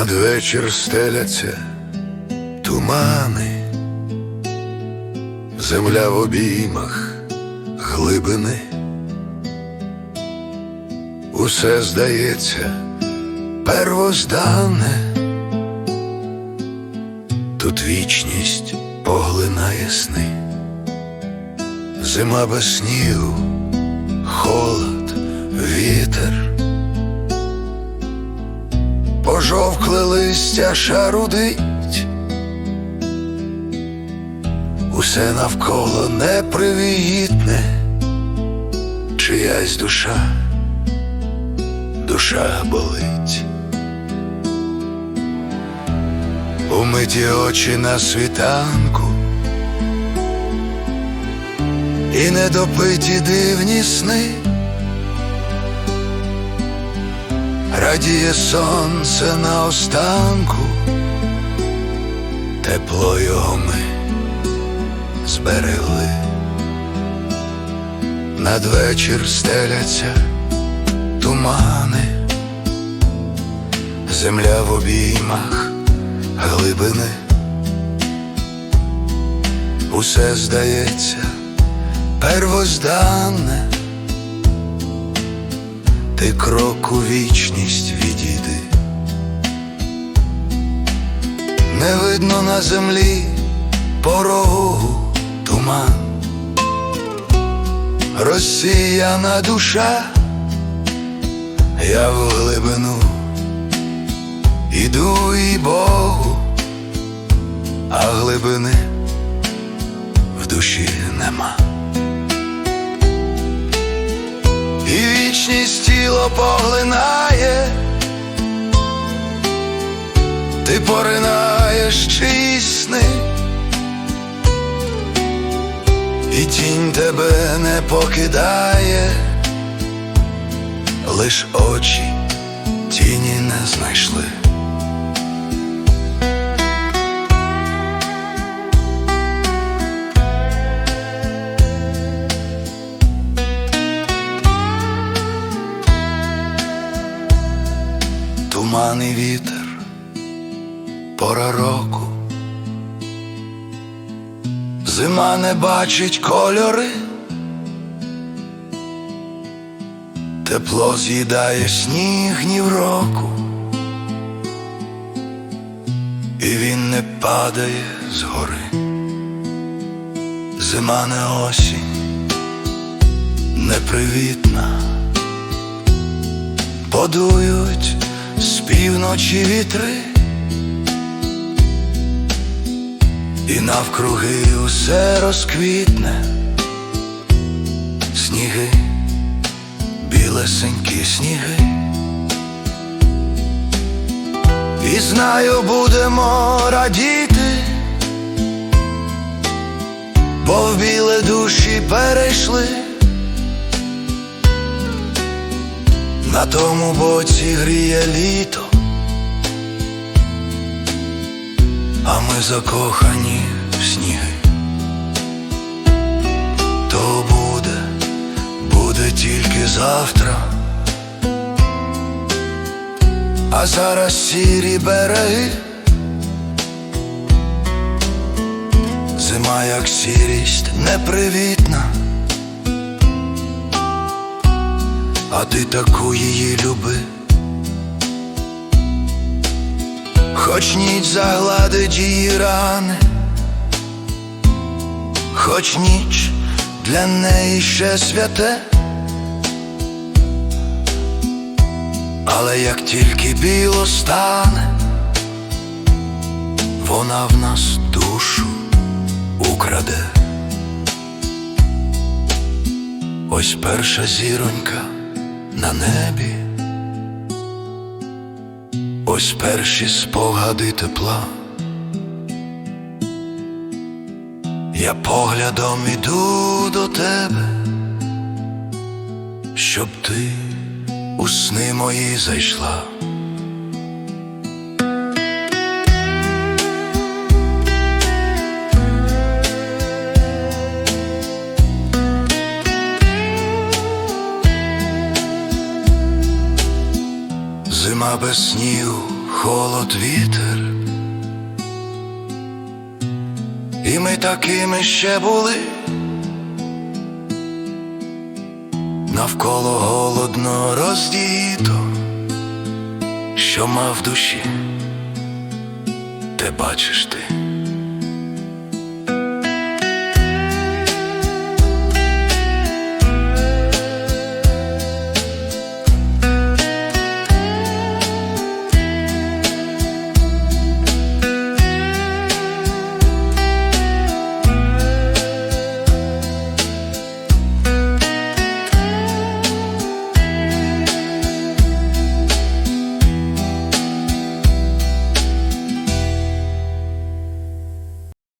Надвечір стеляться тумани, земля в обіймах глибини. Усе здається первоздане, тут вічність поглинає сни, зима без снігу, холод, вітер. Пожовкле листя шарудить, усе навколо непривітне, чиясь душа, душа болить. Умиті очі на світанку, і недопиті дивні сни. Радіє сонце на останку, тепло його ми зберегли. Надвечір стеляться тумани, земля в обіймах глибини. Усе здається первозданне ти крок у вічність відійди. Не видно на землі порогу туман, розсіяна душа, я в глибину іду і Богу, а глибини в душі нема. Вічність тіло поглинає, ти поринаєш чиїсь сни, і тінь тебе не покидає, лиш очі тіні не знайшли. Туман і вітер, пора року, зима не бачить кольори, тепло з'їдає сніг ні в року, і він не падає згори, зима не осінь, непривітна, подують з півночі вітри, і навкруги усе розквітне, сніги, білесенькі сніги, і знаю, будемо радіти, бо в біле душі перейшли. На тому боці гріє літо, а ми закохані в сніги. То буде, буде тільки завтра, а зараз сірі береги, зима, як сірість непривітна. А ти таку її люби, хоч ніч загладить її рани, хоч ніч для неї ще святе, але як тільки біло стане, вона в нас душу украде. Ось перша зіронька на небі, ось перші спогади тепла. Я поглядом іду до тебе, щоб ти у сни мої зайшла. Зима без снів, холод вітер. І ми такими ще були. Навколо голодно роздіто, що мав душі, те бачиш ти.